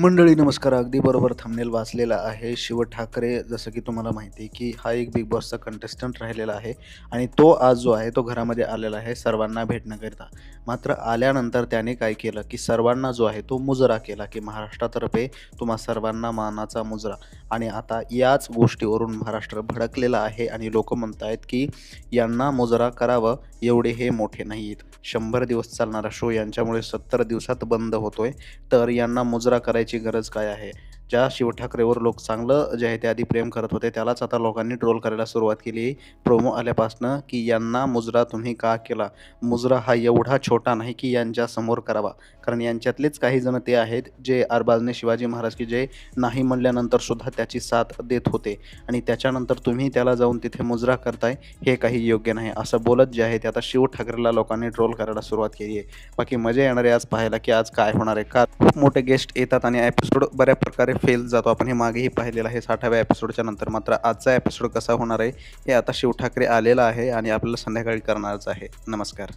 मंडळी नमस्कार. अगदी बरोबर थांबनेल वाचलेला आहे शिव ठाकरे. जसं की तुम्हाला माहिती आहे की हा एक बिग बॉसचा कंटेस्टंट राहिलेला आहे आणि तो आज जो आहे तो घरामध्ये आलेला आहे सर्वांना भेटण्याकरिता. मात्र आल्यानंतर त्याने काय केलं की सर्वांना जो आहे तो मुजरा केला की महाराष्ट्रातर्फे तुम्हा सर्वांना मानाचा मुजरा. आणि आता याच गोष्टीवरून महाराष्ट्र भडकलेला आहे आणि लोक म्हणत आहेत की यांना मुजरा करावं एवढे हे मोठे नाही आहेत शंभर दिवस चालणारा शो यांच्यामुळे सत्तर दिवसात बंद होतोय. तर यांना मुजरा करायची गरज काय आहे? ज्या शिव ठाकरेवर लोक चांगलं जे आहे ते आधी प्रेम करत होते त्यालाच आता लोकांनी ट्रोल करायला सुरुवात केली. प्रोमो आल्यापासनं की यांना मुजरा तुम्ही का केला? मुजरा हा एवढा छोटा नाही की यांच्या समोर करावा. कारण यांच्यातलेच काही जण ते आहेत जे अरबाजने शिवाजी महाराज की जे नाही म्हणल्यानंतर सुद्धा त्याची साथ देत होते. आणि त्याच्यानंतर तुम्ही त्याला जाऊन तिथे मुजरा करताय हे काही योग्य नाही. असं बोलत जे आहे ते आता शिव ठाकरेला लोकांनी ट्रोल करायला सुरुवात केली आहे. बाकी मजा येणार आहे आज पाहायला की आज काय होणार आहे. का खूप मोठे गेस्ट येतात आणि एपिसोड बऱ्या प्रकारे फेल जातो. आपण हे मागेही पाहिलेलं आहे. साठाव्या एपिसोडच्या नंतर मात्र आजचा एपिसोड कसा होणार आहे हे आता शिव ठाकरे आलेला आहे आणि आपल्याला संध्याकाळी करणारच आहे. नमस्कार.